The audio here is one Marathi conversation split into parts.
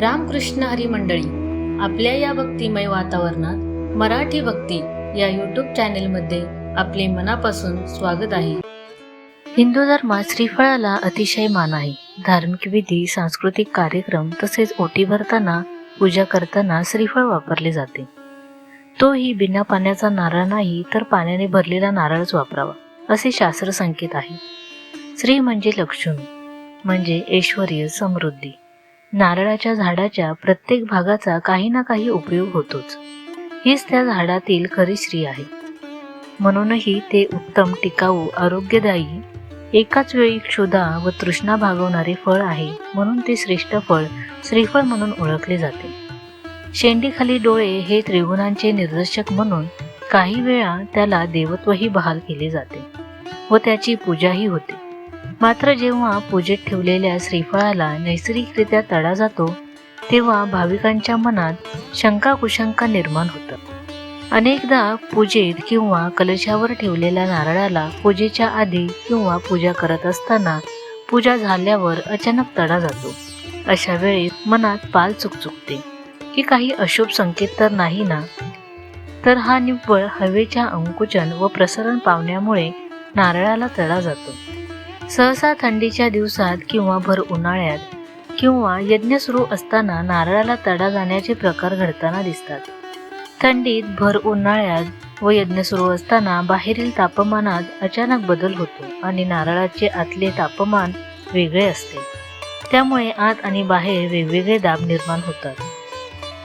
रामकृष्ण हरी मंडळी आपल्या या भक्तिमय वातावरणात मराठी भक्ती या यूट्यूब चॅनेलमध्ये आपले मनापासून स्वागत आहे. हिंदू धर्मात श्रीफळाला अतिशय मान आहे. धार्मिक विधी सांस्कृतिक कार्यक्रम तसेच ओटी भरताना पूजा करताना श्रीफळ वापरले जाते. तोही बिना पाण्याचा नारळ नाही तर पाण्याने भरलेला नारळच वापरावा असे शास्त्र संकेत आहे. श्री म्हणजे लक्ष्मी म्हणजे ऐश्वर्य समृद्धी. नारळाच्या झाडाच्या प्रत्येक भागाचा काही ना काही उपयोग होतोच. हीच त्या झाडातील खरी श्री आहे. म्हणूनही ते उत्तम टिकाऊ आरोग्यदायी एकाच वेळी क्षुधा व तृष्णा भागवणारे फळ आहे म्हणून ते श्रेष्ठ फळ श्रीफळ म्हणून ओळखले जाते. शेंडीखाली डोळे हे त्रिगुणांचे निर्देशक म्हणून काही वेळा त्याला देवत्वही बहाल केले जाते व त्याची पूजाही होते. मात्र जेव्हा पूजेत ठेवलेल्या श्रीफळाला नैसर्गिकरित्या तडा जातो तेव्हा भाविकांच्या मनात शंका कुशंका निर्माण होतात. अनेकदा पूजेत किंवा कलशावर ठेवलेल्या नारळाला पूजेच्या आधी किंवा पूजा करत असताना पूजा झाल्यावर अचानक तडा जातो. अशा वेळी मनात पाल चुकचुकते की काही अशुभ संकेत तर नाही ना? तर हा निव्वळ हवेच्या अंकुचन व प्रसरण पावण्यामुळे नारळाला तडा जातो. सहसा थंडीच्या दिवसात किंवा भर उन्हाळ्यात किंवा यज्ञ सुरू असताना नारळाला तडा जाण्याचे प्रकार घडताना दिसतात. थंडीत भर उन्हाळ्यात व यज्ञ सुरू असताना बाहेरील तापमानात अचानक बदल होतो आणि नारळाचे आतले तापमान वेगळे असते. त्यामुळे आत आणि बाहेर वेगवेगळे दाब निर्माण होतात.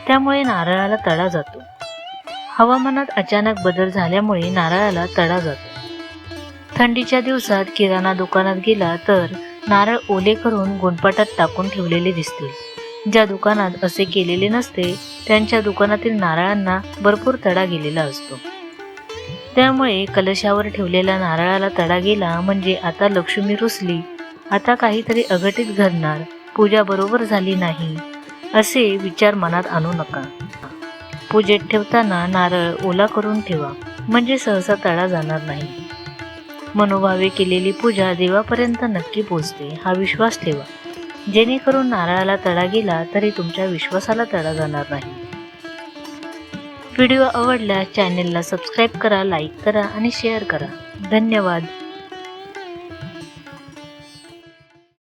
त्यामुळे नारळाला तडा जातो. हवामानात अचानक बदल झाल्यामुळे नारळाला तडा जातो. थंडीच्या दिवसात किराणा दुकानात गेला तर नारळ ओले करून गुणपाटात टाकून ठेवलेले दिसतील. ज्या दुकानात असे केलेले नसते त्यांच्या दुकानातील नारळांना भरपूर तडा गेलेला असतो. त्यामुळे कलशावर ठेवलेल्या नारळाला तडा गेला म्हणजे आता लक्ष्मी रुसली. आता काहीतरी अघटित घडणार पूजा बरोबर झाली नाही असे विचार मनात आणू नका. पूजेत ठेवताना नारळ ओला करून ठेवा म्हणजे सहसा तडा जाणार नाही. मनोभावे केलेली पूजा देवापर्यंत नक्की पोचते हा विश्वास ठेवा. जेणेकरून नारळाला तडा गेला तरी तुमच्या विश्वासाला तडा जाणार नाही. व्हिडिओ आवडल्यास चॅनेलला सबस्क्राईब करा लाईक करा आणि शेअर करा. धन्यवाद.